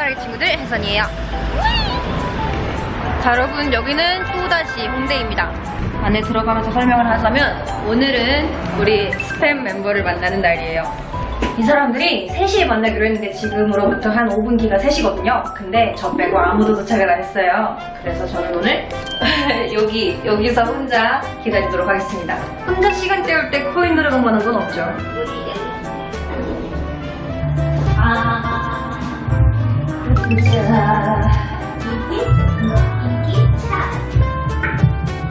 해바라기 친구들 혜선이에요. 자 여러분 여기는 또다시 홍대입니다. 안에 들어가면서 설명을 하자면 오늘은 우리 스팸 멤버를 만나는 날이에요. 이 사람들이 3시에 만나기로 했는데 지금으로부터 한 5분 뒤가 3시거든요. 근데 저 빼고 아무도 도착을 안 했어요. 그래서 저는 오늘 여기 여기서 혼자 기다리도록 하겠습니다. 혼자 시간 때울 때 코인 들어간 만한 건 없죠. 아, 자.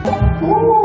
아하,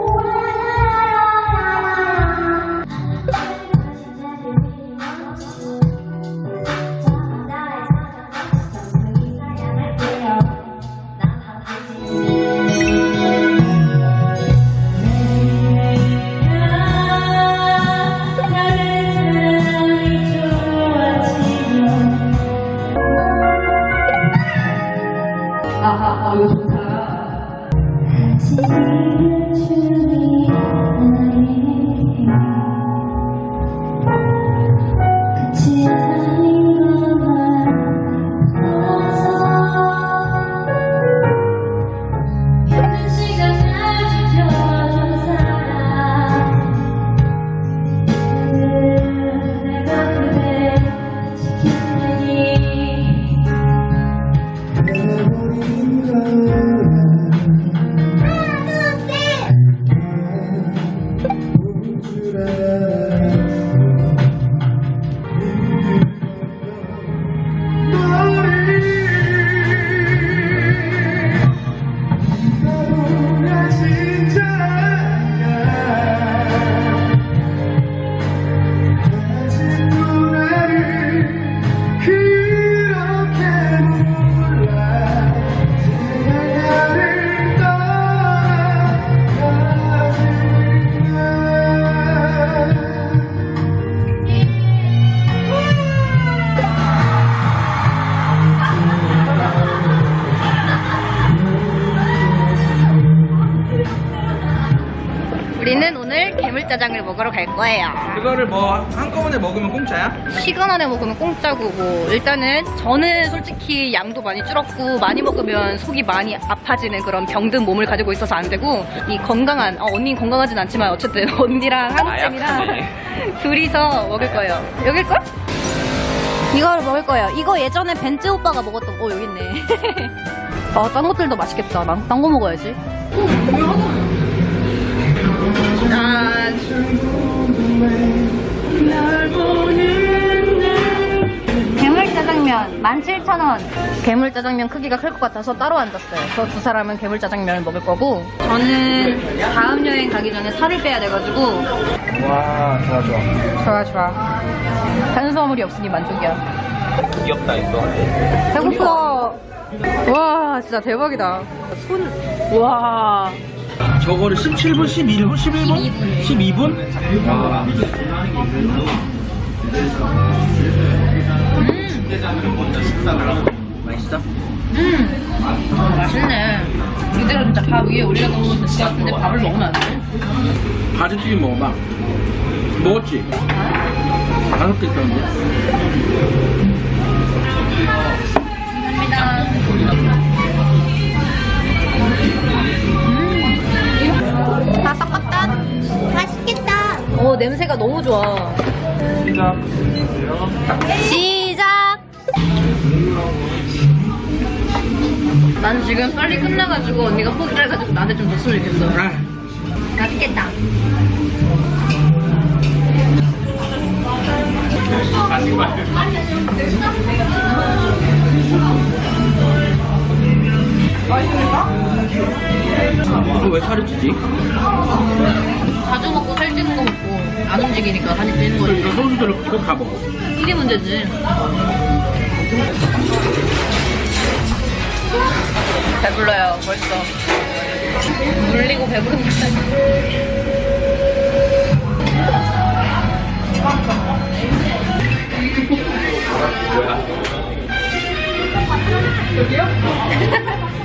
괴물짜장을 먹으러 갈 거예요. 그거를 뭐 한꺼번에 먹으면 공짜야? 시간 안에 먹으면 공짜고 뭐 일단은 저는 솔직히 양도 많이 줄었고 많이 먹으면 속이 많이 아파지는 그런 병든 몸을 가지고 있어서 안 되고 이 건강한 어, 언니는 건강하진 않지만 어쨌든 언니랑 한우쌤이랑 나약하네. 둘이서 먹을 거예요. 여길 걸? 이거를 먹을 거예요. 이거 예전에 벤츠 오빠가 먹었던 어 여기 있네. 아, 딴 것들도 맛있겠다. 난 딴 거 먹어야지. 짠. 괴물 짜장면 17,000원. 괴물 짜장면 크기가 클 것 같아서 따로 앉았어요. 저 두 사람은 괴물 짜장면을 먹을 거고 저는 다음 여행 가기 전에 살을 빼야 돼가지고 와 좋아 좋아 좋아 좋아. 탄수화물이 없으니 만족이야. 귀엽다 이거 배고파. 와 진짜 대박이다. 손. 와. 저거를 17분, 11분, 11분? 12분? 와 맛있어? 음. 맛있네. 이대로 진짜 밥 위에 올려놓으면 될것 같은데 밥을 먹으면 안 돼? 바지튀김 먹어봐 먹었지? 다섯 개 있었는데 바삭바삭. 냄새가 너무 좋아. 시작 시작. 난 지금 빨리 끝나가지고 언니가 포기를 해가지고 나한테 좀 줬으면 좋겠어. 아, 맛있겠다. 이거 왜 살이 찌지? 움직이니까 살이 찌는 거지. 이거 소주들을 꼭다 먹어 이게 문제지. 배불러요, 벌써. 물리고 배부른데.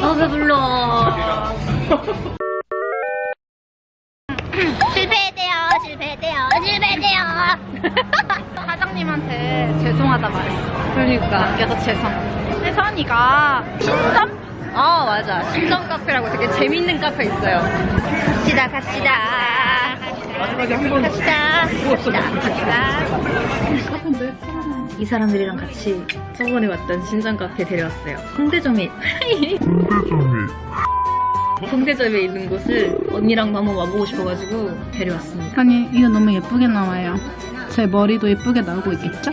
아 배불러. 실패해대요, 실패해대요, 실패해대요. 사장님한테 죄송하다 말했어. 그러니까. 그래서 죄송. 혜선이가 신점? 아 맞아. 신점 카페라고 되게 재밌는 카페 있어요. 갑시다, 갑시다. 마지막에 한번 갑시다, 갑시다, 갑시다. 이 사람들이랑 같이 저번에 왔던 신점 카페 데려왔어요. 홍대점이 홍대점에 있는 곳을 언니랑도 한번 와보고 싶어가지고 데려왔습니다. 아니 이거 너무 예쁘게 나와요. 제 머리도 예쁘게 나오고 있겠죠?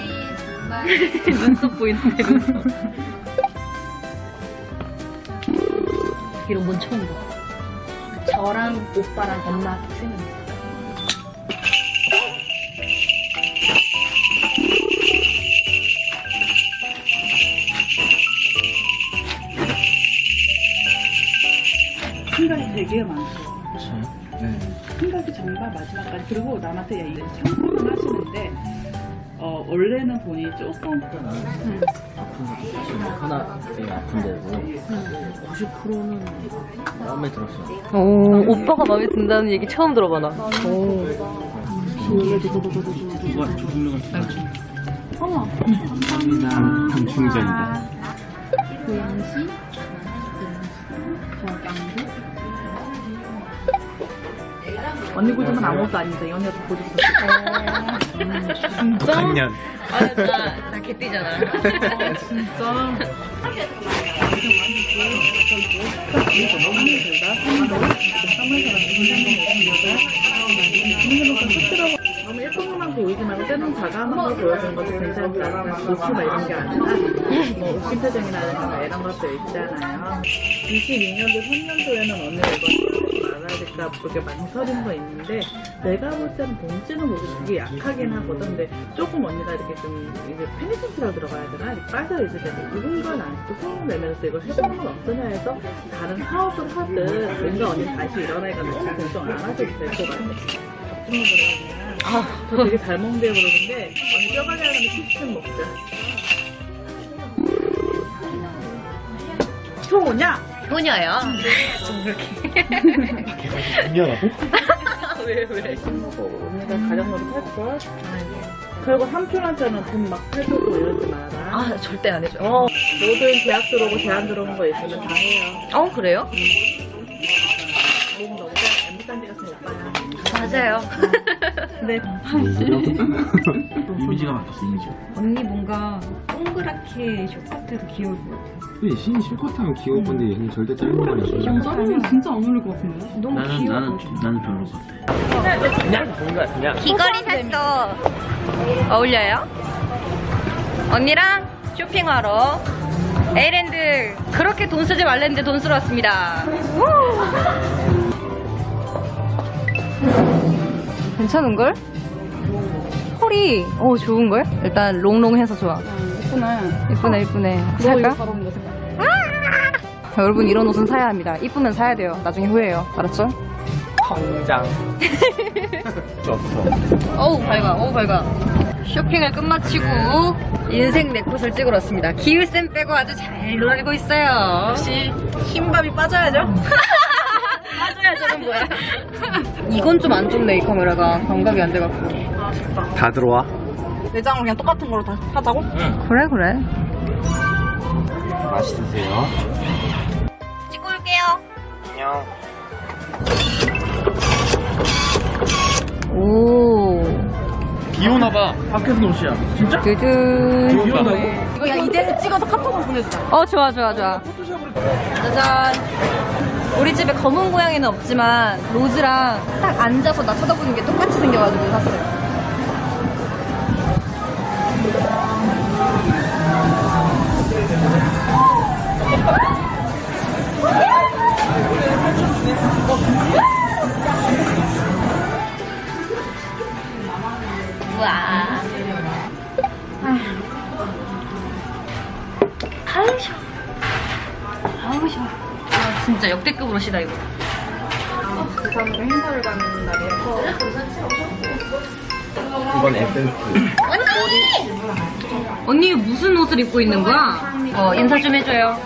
눈썹 보이는데 눈썹. 이런 건 처음 봐. 저랑 오빠랑 엄마 세 명. 생각이 되게 많죠. 네. 생각이 정말 마지막까지 그리고 남한테 야 이거 참고를 하시는데 어, 원래는 본인이 조금 음, 하나 되게 아픈데도 90%는 마음에 들었어요. 오, 오빠가 마음에 든다는 얘기 처음 들어봐, 나. 오. 누가 조승래가 진짜 감사합니다. 당충전이다. 고양시, 언니 고집은 아무것도 아닌데 더 고집 있었어. 진짜? 작년. 아, 나, 나 개띠잖아. 진짜. 너무 예쁜 것만 보이지 말고 때는 과감한 걸 보여주는 것도 괜찮다. 노출 막 이런 게 아니라 뭐 웃긴 표정이라든가 이런 것도 있잖아요. 22년도, 3년도에는 언니가 이거 될까 그렇게 망설인 거 있는데 내가 볼 때는 봉지는 목이 되게 약하긴 하거든. 근데 조금 언니가 이렇게 좀 이제 페니센트라고 들어가야 되나? 이렇게 빠져있을 때 이런 건 아직도 소문을 내면서 이걸 해보는 건 어떠냐 해서 다른 사업을 하든 뭔가 언니 다시 일어나니까 너무 걱정 안 하셔도 될 것 같아. 아, 저 되게 잘 먹는데 그러는데 언니 뼈가게 하려면 치킨 먹자. 효냐? 효녀야. 미안하고? 왜, 왜? 먹고 언니가 가정놀이 할걸? 그리고 삼촌한테는 돈 막 해주고 이러지 마라. 아, 절대 안 해줘. 어, 모든 계약 들어오고 제안 들어오는 거 있으면 다 해요. 어, 그래요? 몸 너무 엠비단지 같은 오빠야. 맞아요. 근데 이미지가 바뀌었어, 이미지. 언니 뭔가 동그랗게 쇼커트도 귀여울 것 같아. 근데 신 실컷 하면 귀여울 건데 얘는 절대 짧은 거 아니야. 짜증이 진짜 안 어울릴 것 같은데? 너무 나는, 귀여워. 나는, 나는 별로 같아. 그냥 뭔가 그냥 귀걸이 샀어. 어울려요? 언니랑 쇼핑하러 에이랜드 그렇게 돈 쓰지 말랬는데 돈 쓰러 왔습니다. 괜찮은걸? 펄이 어 좋은걸? 일단 롱롱해서 좋아. 예쁘네. 예쁘네 예쁘네. 살까? 잘 어울린다 색깔. 여러분 이런 옷은 사야 합니다. 이쁘면 사야 돼요. 나중에 후회해요. 알았죠? 성장. 없어. 어우 밝아 어우 밝아 쇼핑을 끝마치고 인생 네컷을 찍으러 왔습니다 기울쌤 빼고 아주 잘 놀고 있어요 역시 흰밥이 빠져야죠. 빠져야죠는 뭐야 이건 좀 안 좋네 이 카메라가 감각이 안 돼갖고 다 들어와. 내장을 그냥 똑같은 걸로 다 하자고? 그래 그래 맛있으세요. 찍고 올게요. 안녕. 오 비 오나 봐. 밖에서 옷이야. 진짜? 두둔. 비 온다고? 이거 야 이대로 찍어서 카톡으로 보내주자. 어, 좋아, 좋아, 좋아. 짜잔. 우리 집에 검은 고양이는 없지만, 로즈랑 딱 앉아서 나 쳐다보는 게 똑같이 생겨가지고 샀어요. 우와. 아우, 시원. 아우, 시원. 아, 진짜 역대급으로 시다, 이거. 부산으로 행사를 가는 날이어서 이건 에센스. 언니 무슨 옷을 입고 있는 거야? 어, 인사 좀 해줘요.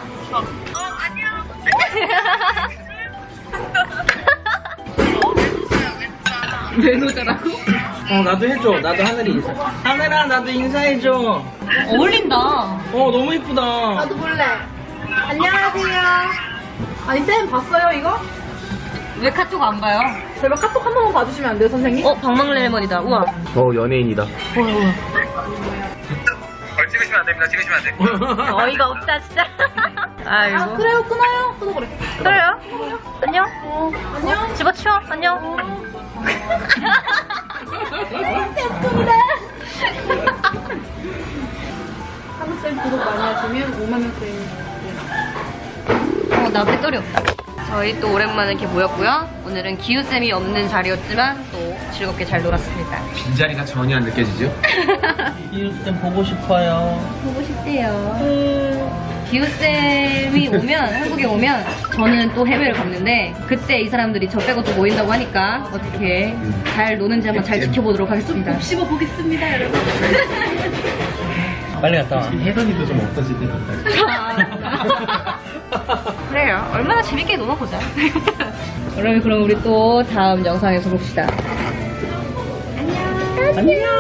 외노자라고? 어, 나도 해줘. 나도 하늘이 인사. 하늘아, 나도 인사해줘. 어울린다. 어, 너무 이쁘다. 나도 볼래. 안녕하세요. 아니 쌤 봤어요 이거? 왜 카톡 안 봐요? 제발 카톡 한 번만 봐주시면 안 돼요 선생님? 어, 방망레몬이다. 우와. 어, 연예인이다. 어이가 없다, 진짜. 아이고. 아 그래요 끊어요. 끊어 그래. 그래요? 안녕. 안녕. 집어치워. 안녕. 한국쌤 구독 많이 하시면 5만 원쌤. 어, 나 배터리 없다. 저희 또 오랜만에 이렇게 모였고요. 오늘은 기우쌤이 없는 자리였지만 또 즐겁게 잘 놀았습니다. 빈자리가 전혀 안 느껴지죠? 이웃쌤 보고 싶어요. 보고 싶대요. 기우쌤이 오면, 한국에 오면, 저는 또 해외를 갔는데, 그때 이 사람들이 저 빼고 또 모인다고 하니까, 어떻게 잘 노는지 한번 잘 지켜보도록 하겠습니다. 씹어 보겠습니다 여러분. 빨리 갔다 와. 혜선이도 좀 없어질 때 같다. 그래요. 얼마나 재밌게 노나 보자. 그러면 그럼 우리 또 다음 영상에서 봅시다. 안녕. 안녕.